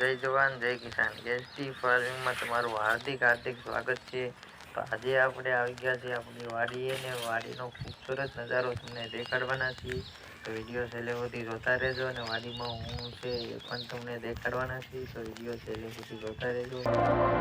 જય જવાન, જય કિસાન. એસટી ફાર્મિંગમાં તમારું હાર્દિક હાર્દિક સ્વાગત છે. તો આજે આપણે આવી ગયા છીએ આપણી વાડીએ ને વાડીનો ખૂબસૂરત નજારો તમને દેખાડવાના છીએ. તો વીડિયો છેલ્લે સુધી જોતા રહેજો અને વાડીમાં હું છે એ પણ તમને દેખાડવાના છીએ. તો વીડિયો છેલ્લે સુધી જોતા રહેજો.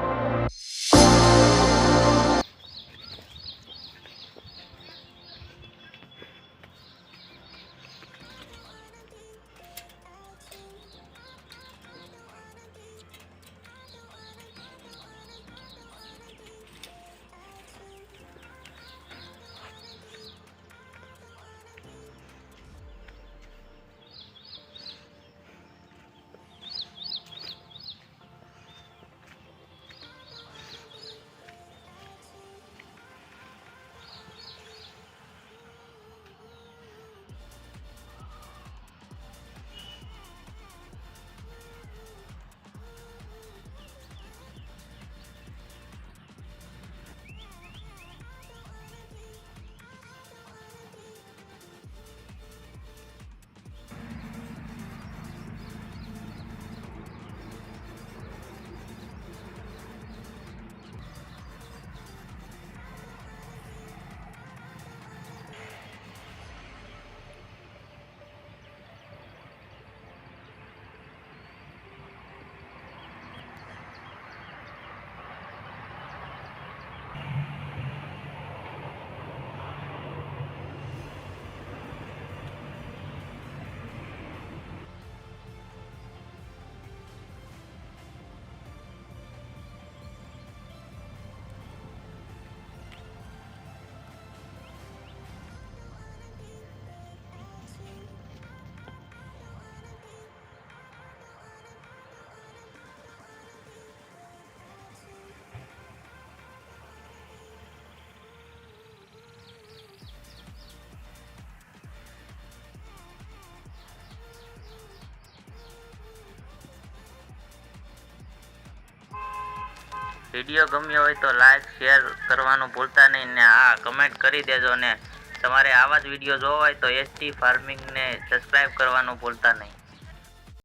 વીડિયો ગમ્યો હોય તો લાઇક શેર કરવાનું ભૂલતા નહીં ને હા કમેન્ટ કરી દેજો ને. તમારે આવા જ વીડિયો જોવા હોય તો એસટી ફાર્મિંગને સબસ્ક્રાઈબ કરવાનું ભૂલતા નહીં.